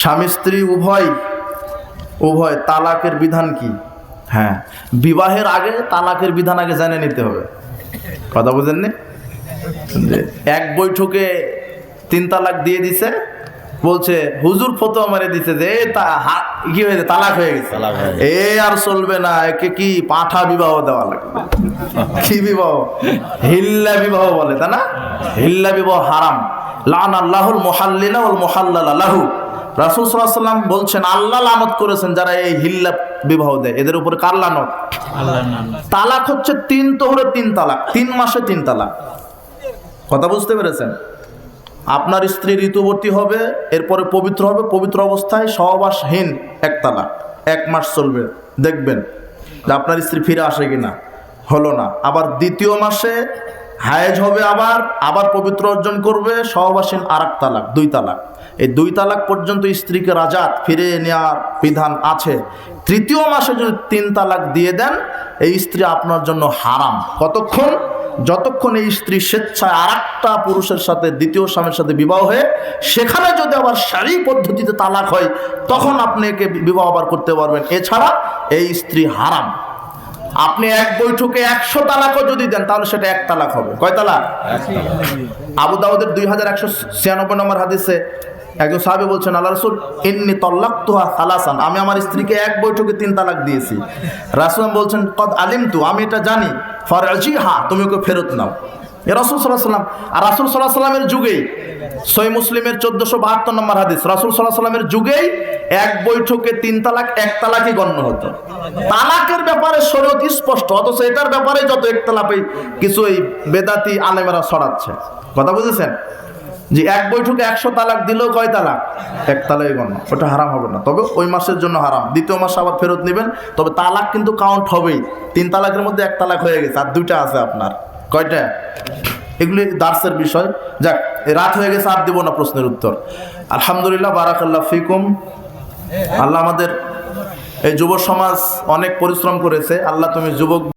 স্বামী স্ত্রী উভয় উভয় তালাকের বিধান কি? হ্যাঁ। বিবাহের আগে তালাকের বিধান আগে জেনে নিতে হবে। কথা বুঝেননি? এক বৈঠকে তিন তালাক দিয়ে দিছে বলছে হুজুর ফতো মারে দিছে যে কি হয়েছে? তালাক হয়ে গেছে। এ আর চলবে না একে কি পাঠা বিবাহ দেওয়া লাগবে? কি বিবাহ? হিল্লা বিবাহ বলে তা না? হিল্লা বিবাহ হারাম। লান আল্লাহুল মোহাল্লিলা ওল লাহু। রাসুল সাল্লাম বলছেন আল্লাহ লানত করেছেন যারা এই হিল্লা বিবাহ দেয়। এদের উপরে কার লানত? তালাক হচ্ছে তিন তোহরে তিন তালাক তিন মাসে তিন তালাক। কথা বুঝতে পেরেছেন? আপনার স্ত্রী ঋতুবর্তী হবে এরপরে পবিত্র হবে পবিত্র অবস্থায় সহবাসহীন এক তালাক। এক মাস চলবে। দেখবেন যে আপনার স্ত্রী ফিরে আসে কিনা? হলো না। আবার দ্বিতীয় মাসে হায়েজ হবে আবার আবার পবিত্র অর্জন করবে সহবাসীন আর তালাক, দুই তালাক। এই দুই তালাক পর্যন্ত স্ত্রীকে রাজাত ফিরে নেওয়ার বিধান আছে। তৃতীয় মাসে যদি তিন তালাক দিয়ে দেন, এই স্ত্রী আপনার জন্য হারাম। কতক্ষণ? যতক্ষণ এই স্ত্রী স্বেচ্ছায় আর একটা পুরুষের সাথে, দ্বিতীয় স্বামীর সাথে বিবাহ হয়ে, সেখানে যদি আবার শারী পদ্ধতিতে তালাক হয়, তখন আপনি একে বিবাহ আবার করতে পারবেন। এছাড়া এই স্ত্রী হারাম। আপনি এক বৈঠকে একশো তালাকও যদি দেন তাহলে সেটা এক তালাক হবে। কয় তালাক? আবু দাউদের দুই হাজার একশো ছিয়ানব্বই নম্বর হাদিসে একজন সাহেব বলছেন আল্লাহ রসুল এমনি তল্লাক তুহা সালাসান। আমি আমার স্ত্রীকে এক বৈঠকে তিন তালাক দিয়েছি। রাসুল বলছেন কদ আলিম তু আমি এটা জানি। ফরাজি হা তুমি ওকে ফেরত নাও। রাসুল সাল্লাহ সাল্লাম, আর রাসুল সাল্লাহ সাল্লামের যুগেই সই মুসলিমের চোদ্দশো বাহাত্তর নম্বর হাদিস, রাসুল সাল্লাহ সাল্লামের যুগেই এক বৈঠকে তিন তালাক, এক তালাকই গণ্য হতো। তালাকের ব্যাপারে শরীয়ত স্পষ্ট, অথচ এটার ব্যাপারে যত একতলাপে কিছু এই বেদাতি আলেমেরা ছড়াচ্ছে। কথা বুঝেছেন? যে এক বৈঠকে একশো তালাক দিলেও কয় তালাক? এক তালাই গণ্য। ওটা হারাম হবে না। তবে ওই মাসের জন্য হারাম। দ্বিতীয় মাসে আবার ফেরত নেবেন। তবে তালাক কিন্তু কাউন্ট হবেই। তিন তালাকের মধ্যে এক তালাক হয়ে গেছে, আর দুইটা আছে আপনার। কয়টা? এগুলি দার্সের বিষয়। যাক রাত হয়ে গেছে, আর দিব না প্রশ্নের উত্তর। আলহামদুলিল্লাহ বারাকাল্লা ফিকুম। আল্লাহ আমাদের এই যুব সমাজ অনেক পরিশ্রম করেছে। আল্লাহ তুমি যুবক